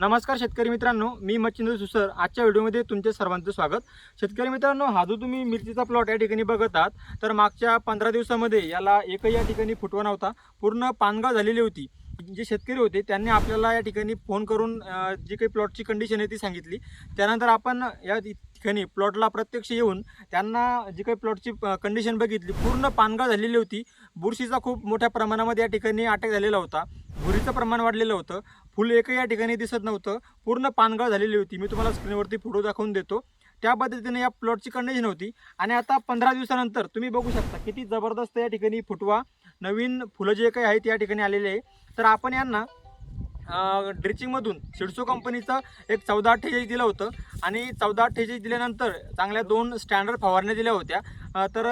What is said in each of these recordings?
नमस्कार शेतकरी मित्रांनो मी मच्छिंद्र सुसर. आजच्या व्हिडिओमध्ये तुमचे सर्वांचं स्वागत. शेतकरी मित्रांनो हा जो तुम्ही मिरचीचा प्लॉट या ठिकाणी बघत आहात तर मागच्या पंधरा दिवसामध्ये याला एकही या ठिकाणी फुटवा नव्हता. पूर्ण पानगाव झालेली होती. जे शेतकरी होते त्यांनी आपल्याला या ठिकाणी फोन करून जी काही प्लॉटची कंडिशन आहे ती सांगितली. त्यानंतर आपण या ठिकाणी प्लॉटला प्रत्यक्ष येऊन त्यांना जी काही प्लॉटची कंडिशन बघितली पूर्ण पानगाळ झालेली होती. बुरशीचा खूप मोठ्या प्रमाणामध्ये या ठिकाणी अटॅक झालेला होता. भुरीचं प्रमाण वाढलेलं होतं. फुल एकही या ठिकाणी दिसत नव्हतं. पूर्ण पानगाळ झालेली होती. मी तुम्हाला स्क्रीनवरती फोटो दाखवून देतो. त्या पद्धतीने या प्लॉटची कंडिशन होती. आणि आता पंधरा दिवसानंतर तुम्ही बघू शकता किती जबरदस्त या ठिकाणी फुटवा नवीन फुलं जे काही आहेत या ठिकाणी आलेले आहे. तर आपण यांना ड्रिचिंगमधून सिडसो कंपनीचं एक चौदा अठ्ठेचाळीस दिलं होतं. आणि चौदा अठ्ठेचाळीस दिल्यानंतर चांगल्या दोन स्टँडर्ड फवारण्या दिल्या होत्या. तर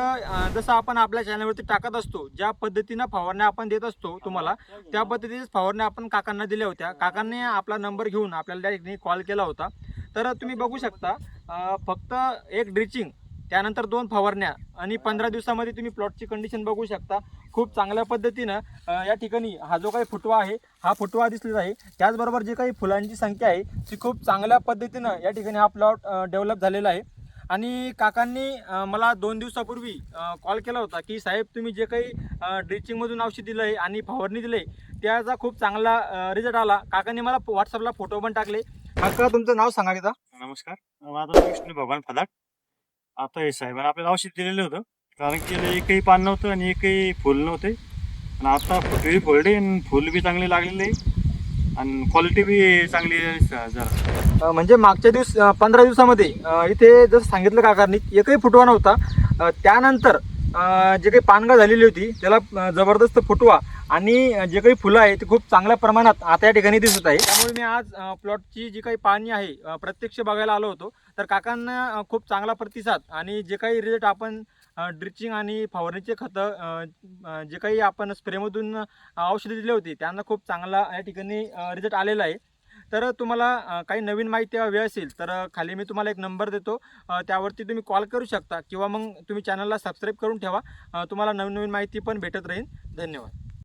जसं आपण आपल्या चॅनलवरती टाकत असतो ज्या पद्धतीनं फवारण्या आपण देत असतो तुम्हाला त्या पद्धतीनेच फवारण्या आपण काकांना दिल्या होत्या. काकांनी आपला नंबर घेऊन आपल्याला त्या ठिकाणी कॉल केला होता. तर तुम्ही बघू शकता फक्त एक ड्रिचिंग त्यानंतर दोन फवारण्या आणि पंधरा दिवसामध्ये तुम्ही प्लॉटची कंडिशन बघू शकता. खूप चांगल्या पद्धतीनं या ठिकाणी हा जो काही फुटवा आहे हा फुटवा दिसलेला आहे. त्याचबरोबर जी काही फुलांची संख्या आहे ती खूप चांगल्या पद्धतीनं या ठिकाणी हा प्लॉट डेव्हलप झालेला आहे. आणि काकांनी मला दोन दिवसापूर्वी कॉल केला होता की साहेब तुम्ही जे काही ड्रिचिंगमधून औषध दिलं आहे आणि फवारणी दिलं आहे त्याचा खूप चांगला रिझल्ट आला. काकांनी मला व्हॉट्सअपला फोटो पण टाकले. काका तुमचं नाव सांगा एकदा. नमस्कार. माझं विष्णू भगवान फदाक आता हे साहेब आपल्याला औषध दिलेलं होतं. कारण की एकही पान नव्हतं आणि एकही फुल नव्हते. आणि आता फुटवी फोडले आणि फुल बी चांगले लागलेले आणि क्वालिटी बी चांगली आहे स- जरा म्हणजे मागच्या दिवस पंधरा दिवसामध्ये इथे जसं सांगितलं काकांनी एकही फुटवा नव्हता. त्यानंतर जे काही पानगा झालेली होती त्याला जबरदस्त फुटवा आणि जे काही फुलं आहे ते खूप चांगल्या प्रमाणात आता या ठिकाणी दिसत आहे. त्यामुळे मी आज प्लॉटची जी काही पाणी आहे प्रत्यक्ष बघायला आलो होतो. तर काकांना खूप चांगला प्रतिसाद आणि जे काही रिझल्ट आपण ड्रिचिंग आणि फवारणीचे खतं जे काही आपण स्प्रेमधून औषधे दिले होती त्यांना खूप चांगला या ठिकाणी रिझल्ट आलेला आहे. तर तुम्हाला काही नवीन माहिती हवी असेल तर खाली मी तुम्हाला एक नंबर देतो. त्यावरती तुम्ही कॉल करू शकता किंवा मग तुम्ही चॅनलला सबस्क्राईब करून ठेवा. तुम्हाला नवीन नवीन माहिती पण भेटत राहील. धन्यवाद.